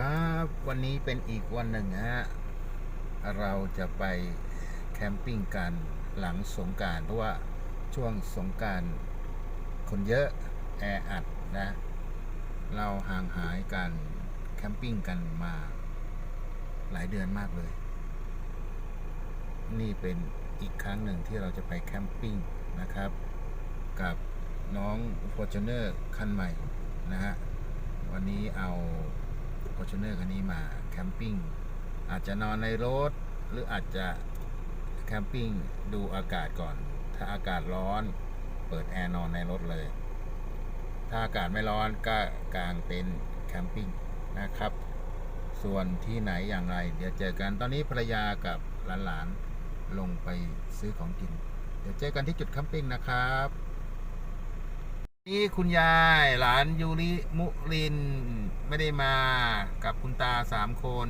ครับวันนี้เป็นอีกวันหนึ่งฮะเราจะไปแคมปิ้งกันหลังสงการเพราะว่าช่วงสงการคนเยอะแออัดนะ เราห่างหายกันแคมปิ้งกันมาหลายเดือนมากเลย นี่เป็นอีกครั้งหนึ่งที่เราจะไปแคมปิ้งนะครับ กับน้อง f o r t u n e r คันใหม่นะฮะวันนี้เอา f o r t u n e r คันนี้มาแคมปิ้งอาจจะนอนในรถ หรืออาจจะแคมปิ้งดูอากาศก่อน ถ้าอากาศร้อนเปิดแอร์นอนในรถเลย ถ้าอากาศไม่ร้อนก็กางเต็นท์แคมปิ้งนะครับ ส่วนที่ไหนอย่างไร เดี๋ยวเจอกันตอนนี้ภรรยากับหลานๆลงไปซื้อของกิน เดี๋ยวเจอกันที่จุดแคมปิ้งนะครับ นี่คุณยายหลานยูริมุริน ไม่ได้มากับคุณตาสามคน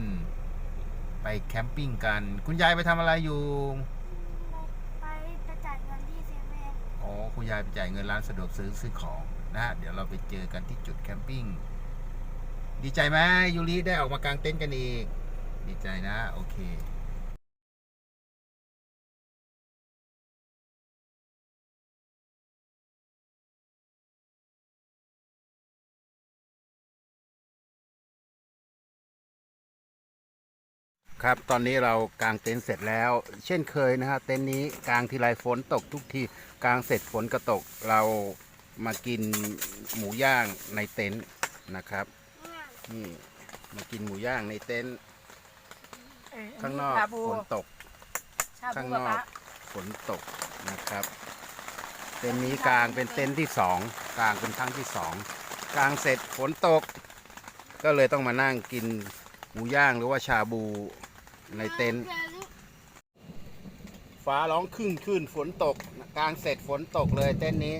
ไปแคมปิ้งกัน คุณยายไปทำอะไรอยู่ไปจะจ่ายเงินที่เซเว่นอ๋อคุณยายไปจ่ายเงินร้านสะดวกซื้อซื้อของนะฮะเดี๋ยวเราไปเจอกันที่จุดแคมปิ้งดีใจไหมยูริได้ออกมากางเต็นท์กันอีก ดีใจนะ โอเค ครับ ตอนนี้เรากางเต็นท์เสร็จแล้ว เช่นเคยนะฮะเต็นท์นี้กางทีไรฝนตกทุกทีกางเสร็จฝนก็ตกเรามากินหมูย่างในเต็นท์นะครับนี่มากินหมูย่างในเต็นท์ข้างนอกชาบูฝนตก ข้างนอกฝนตกนะครับ เต็นท์นี้กลางเป็นเต็นท์ที่สองกลางเป็นครั้งที่สองกลางเสร็จฝนตก ก็เลยต้องมานั่งกินหมูย่างหรือว่าชาบู ในเต็นท์ฟ้าร้องครึ่งคลื่นฝนตกกลางเสร็จฝนตกเลยเต็นท์นี้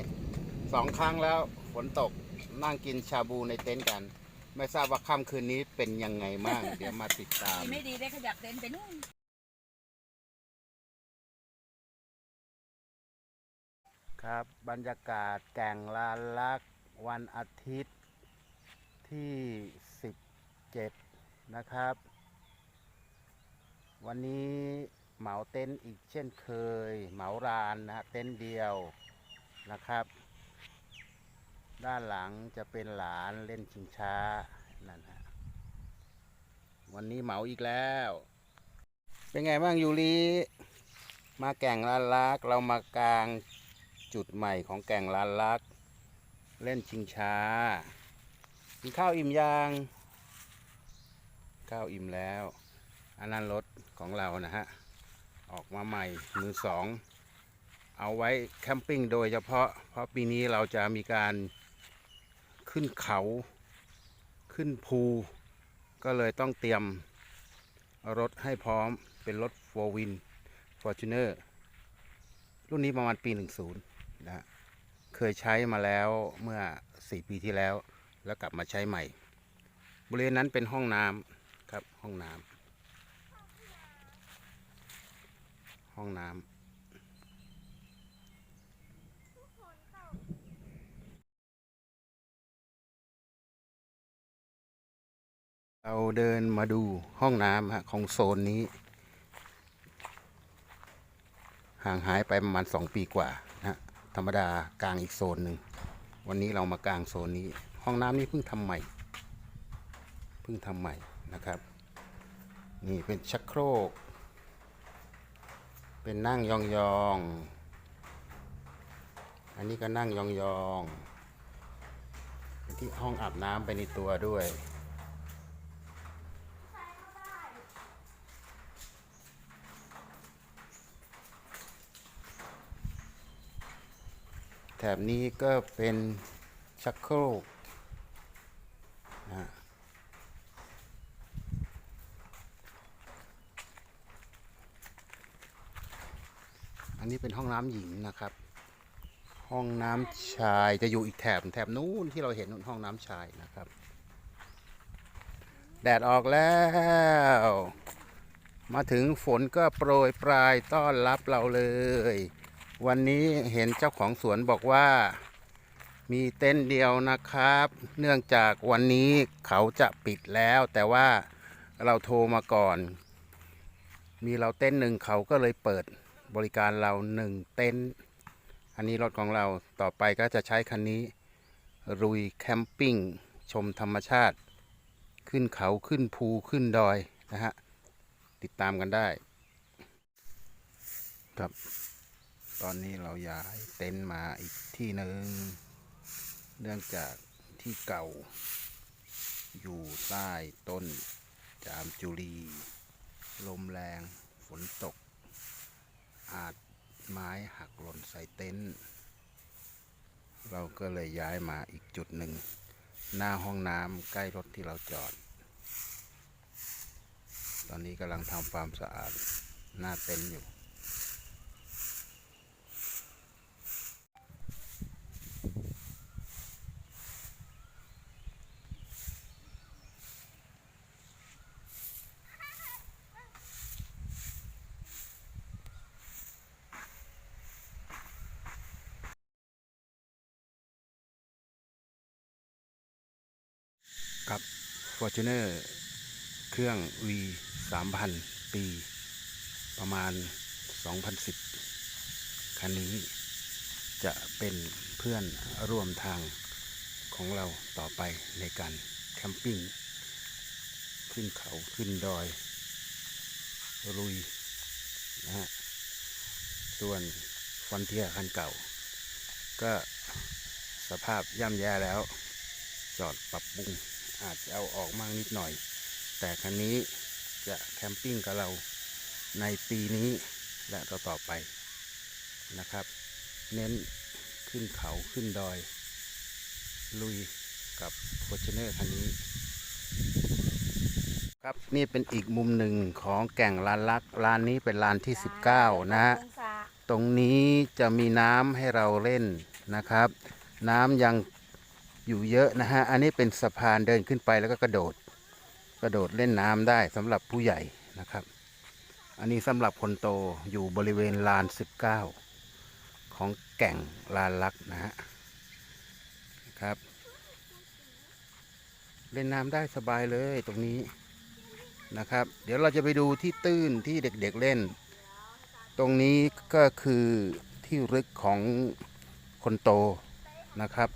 สองครั้งแล้วฝนตกนั่งกินชาบูในเต็นท์กัน ไม่ทราบว่าค่ำคืนนี้เป็นยังไงบ้างเดี๋ยวมาติดตามดีไม่ดีได้ขยับเต็นท์ไปนู่นครับบรรยากาศแก่งลานลักวันอาทิตย์ที่ 17 นะครับ วันนี้เหมาเต็นท์อีกเช่นเคย เหมารานนะฮะเต็นท์เดียวนะครับ ด้านหลังจะเป็นหลานเล่นชิงช้านั่นฮะวันนี้เหมาอีกแล้ว เป็นไงบ้างยูริมาแก่งลานลักเรามากลางจุดใหม่ของแก่งลานลัก เล่นชิงช้ากินข้าวอิ่มยังข้าวอิ่มแล้ว อันนั้นรถ ของเรานะฮะ ออกมาใหม่มือสอง เอาไว้แคมปิ้งโดยเฉพาะ เพราะปีนี้เราจะมีการขึ้นเขาขึ้นภู ก็เลยต้องเตรียมรถให้พร้อมเป็นรถ4 w i n Fortuner รุ่นนี้ประมาณปี 10 นะเคยใช้มาแล้วเมื่อ 4 ปีที่แล้ว แล้วกลับมาใช้ใหม่ บริเวณนั้นเป็นห้องน้ำครับห้องน้ำ ห้องน้ำเราเดินมาดูห้องน้ำฮะของโซนนี้ ห่างหายไปประมาณ2ปีกว่านะฮะธรรมดากลางอีกโซนหนึ่ง วันนี้เรามากลางโซนนี้ ห้องน้ำนี้เพิ่งทำใหม่ เพิ่งทำใหม่นะครับ นี่เป็นชักโครก เป็นนั่งยองๆอันนี้ก็นั่งยองๆเป็นที่ห้องอาบน้ำไปในตัวด้วยแถบนี้ก็เป็นชักโครกนะฮะ อันนี้เป็นห้องน้ำหญิงนะครับ ห้องน้ำชายจะอยู่อีกแถบแถบนู้นที่เราเห็นนู่นห้องน้ำชายนะครับ แดดออกแล้ว มาถึงฝนก็โปรยปลายต้อนรับเราเลย วันนี้เห็นเจ้าของสวนบอกว่ามีเต็นเดียวนะครับ เนื่องจากวันนี้เขาจะปิดแล้ว แต่ว่าเราโทรมาก่อน มีเราเต็นหนึ่งเขาก็เลยเปิด บริการเราหนึ่งเต็นท์อันนี้รถของเราต่อไปก็จะใช้คันนี้รุยแคมปิ้งชมธรรมชาติ ขึ้นเขาขึ้นภูขึ้นดอยนะฮะ ติดตามกันได้ ครับ ตอนนี้เราย้ายเต็นท์มาอีกที่หนึ่งเนื่องจากที่เก่า อยู่ใต้ต้นจามจุลีลมแรงฝนตก อาจไม้หักหล่นใส่เต็นท์เราก็เลยย้ายมาอีกจุดหนึ่ง หน้าห้องน้ำใกล้รถที่เราจอด ตอนนี้กำลังทำความสะอาดหน้าเต็นท์อยู่ ครับ Fortuner เครื่อง V 3000 ปี ประมาณ 2010 คันนี้จะเป็นเพื่อนร่วมทางของเราต่อไปในการแคมปิ้ง ขึ้นเขาขึ้นดอย ลุยนะฮะส่วนฟอนเทียคันเก่า ก็สภาพย่ำแย่แล้ว จอดปรับปรุง อาจจะเอาออกมากนิดหน่อย แต่คันนี้จะแคมปิ้งกับเราในปีนี้และต่อต่อๆไปนะครับ เน้นขึ้นเขาขึ้นดอย ลุยกับ f o r t u n e r คันนี้ ครับนี่เป็นอีกมุมหนึ่งของแก่งลานลักลานนี้เป็นลานที่ 19 นะฮะองศาตรงนี้จะมีน้ำให้เราเล่นนะครับ น้ำยัง อยู่เยอะนะฮะ อันนี้เป็นสะพานเดินขึ้นไปแล้วก็กระโดด กระโดดเล่นน้ำได้สำหรับผู้ใหญ่นะครับ อันนี้สำหรับคนโตอยู่บริเวณลาน 19 ของแก่งลานลักนะฮะนะครับ เล่นน้ำได้สบายเลยตรงนี้นะครับ เดี๋ยวเราจะไปดูที่ตื้นที่เด็กๆเล่น ตรงนี้ก็คือที่ลึกของคนโตนะครับ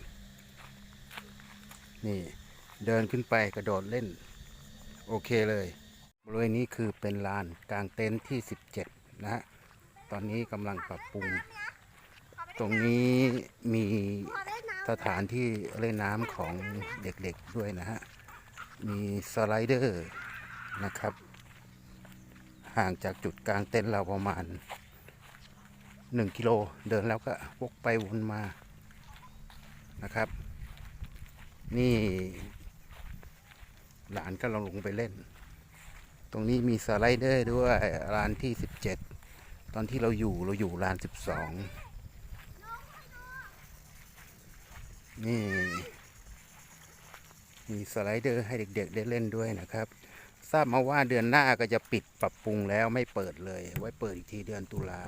นี่เดินขึ้นไปกระโดดเล่น โอเคเลย บริเวณนี้คือเป็นลานกลางเต็นท์ที่ 17 นะฮะ ตอนนี้กำลังปรับปรุง ตรงนี้มีสถานที่เล่นน้ำของเด็กๆด้วยนะฮะ มีสไลเดอร์นะครับ ห่างจากจุดกลางเต็นท์เราประมาณ 1 กิโล เดินแล้วก็วกไปวนมานะครับ นี่ หลานก็ลองลงไปเล่น ตรงนี้มีสไลเดอร์ด้วยร้านที่17ตอนที่เราอยู่เราอยู่ร้าน12นี่ มีสไลเดอร์ให้เด็กๆได้เล่นด้วยนะครับ ทราบมาว่าเดือนหน้าก็จะปิดปรับปรุงแล้วไม่เปิดเลย ไว้เปิดอีกทีเดือนตุลา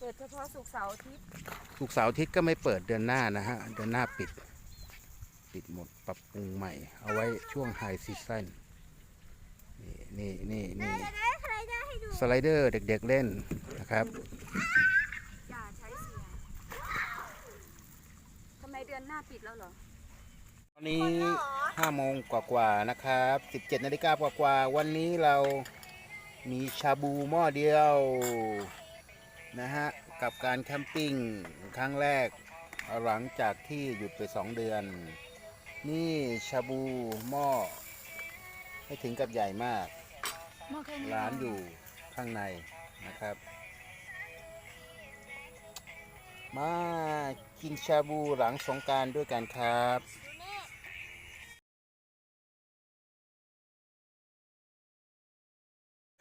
เปิดเฉพาะสุกร์เสาร์อาทิตย์สุกร์เสาร์อาทิตย์ก็ไม่เปิดเดือนหน้านะฮะ เดือนหน้าปิด ปิดหมดปรับปรุงใหม่ เอาไว้ช่วงไฮซีซั่นนี่นี่นี่ำนี่จะได้ใครได้ให้ดูสไลเดอร์เด็กๆเล่นนะครับอย่าใช้เสียงทำไมเดือนหน้าปิดแล้วเหรอตอนนี้5โมงกว่าๆนะครับ17นาฬิกากว่าๆวันนี้เรามีชาบูหม้อเดียวนะฮะกับการแคมปิ้งครั้งแรกหลังจากที่หยุดไป2เดือน นี่ชาบูหม้อให้ถึงกับใหญ่มาก หม้อแค่นี้ร้านอยู่ข้างในนะครับ มากินชาบูหลังสงกรารด้วยกันครับ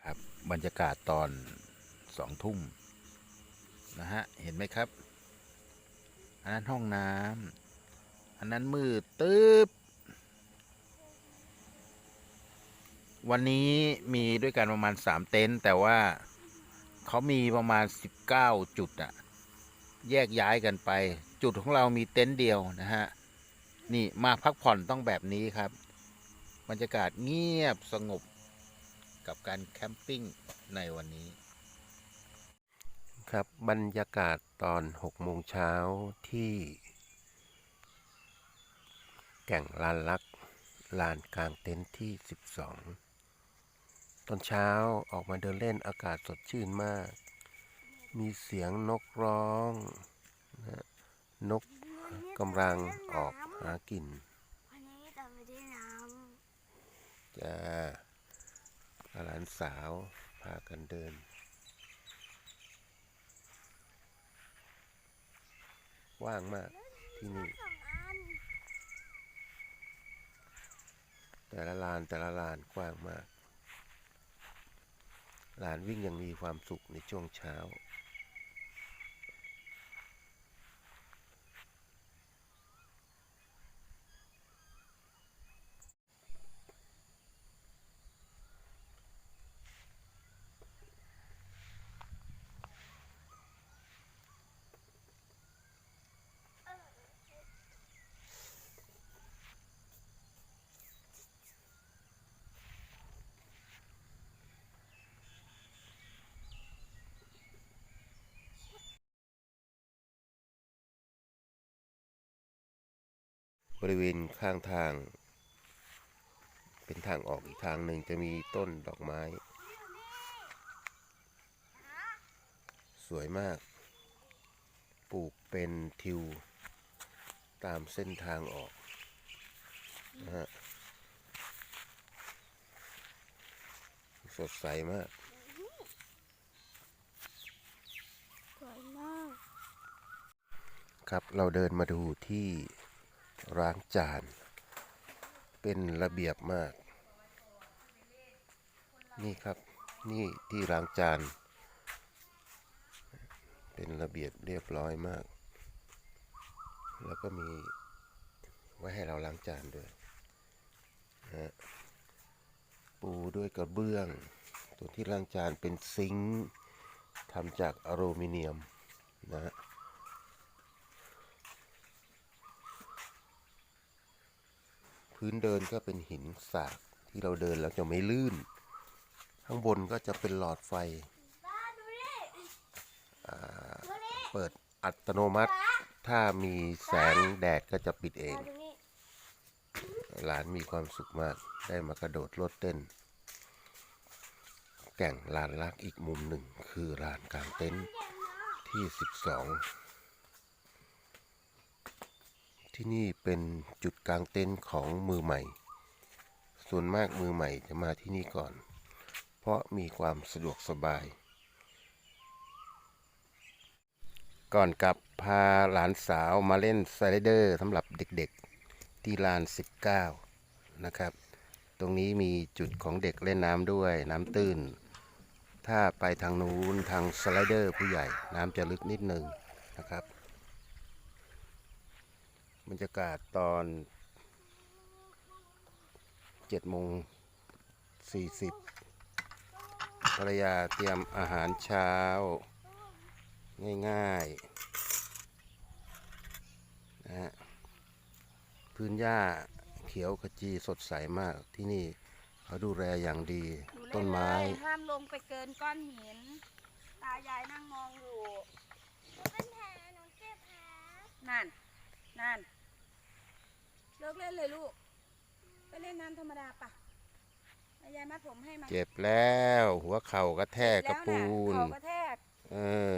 ครับบรรยากาศตอนสองทุ่มนะฮะ เห็นไหมครับ อันนั้นห้องน้ำ อันนั้นมืดตึ๊บ วันนี้มีด้วยกันประมาณสามเต็นท์แต่ว่าเขามีประมาณสิบเก้าจุดอะแยกย้ายกันไป จุดของเรามีเต็นท์เดียวนะฮะ นี่มาพักผ่อนต้องแบบนี้ครับ บรรยากาศเงียบสงบกับการแคมปิ้งในวันนี้ ครับบรรยากาศตอน6โมงเช้าที่ แก่งลานลักลานกลางเต็นท์ที่ 12 ตอนเช้าออกมาเดินเล่นอากาศสดชื่นมาก มีเสียงนกร้องนะนกกำลังออกหากินวันนี้จะไปเล่น้จะหลานสาวพากันเดิน ว่างมากที่นี่ำสองอัน แต่ละลานแต่ละลานกว้างมาก ลานวิ่งยังมีความสุขในช่วงเช้า บริเวณข้างทาง เป็นทางออกอีกทางหนึ่งจะมีต้นดอกไม้ สวยมาก ปลูกเป็นทิว ตามเส้นทางออกนะฮะสดใสมาก สวยมาก ครับเราเดินมาดูที่ ร้างจาน เป็นระเบียบมาก นี่ครับนี่ที่ล้างจาน เป็นระเบียบเรียบร้อยมาก แล้วก็มีไว้ให้เราล้างจานด้วยนะฮะปูด้วยกระเบื้อง ตัวที่ล้างจานเป็นซิงค์ทำจากอลูมิเนียมนะฮะ พื้นเดินก็เป็นหินสากที่เราเดินแล้วจะไม่ลื่น ข้างบนก็จะเป็นหลอดไฟ เปิดอัตโนมัติ ถ้ามีแสงแดดก็จะปิดเอง หลานมีความสุขมาก ได้มากระโดดโลดเต้น แก่งลานลักอีกมุมหนึ่งคือลานกลางเต็นท์ที่ 12 ที่นี่เป็นจุดกลางเต็นท์ของมือใหม่ ส่วนมากมือใหม่จะมาที่นี่ก่อน เพราะมีความสะดวกสบาย ก่อนกลับพาหลานสาวมาเล่นสไลเดอร์สำหรับเด็กๆที่ลาน 19 นะครับ ตรงนี้มีจุดของเด็กเล่นน้ำด้วยน้ำตื้น ถ้าไปทางนู้นทางสไลเดอร์ผู้ใหญ่น้ำจะลึกนิดนึงนะครับ บรรยากาศตอน7โมง40ภรรยาเตรียมอาหารเช้า ง่ายๆนะฮะพื้นหญ้าเขียวขจีสดใสมากที่นี่เขาดูแลอย่างดีดูเล่ต้นไม้ เลยห้ามลงไปเกินก้อนหิน ตายายนั่งมองอยู่ หนูเป็นแผลหนูเจ็บแผลนั่น นั่น เลิกเล่นเลยลูก ไปเล่นน้ำธรรมดาปะเอายายมัดผมให้มาเจ็บแล้ว หัวเข่ากระแทกกระปูนแล้วน่ะเขากระแทก เออ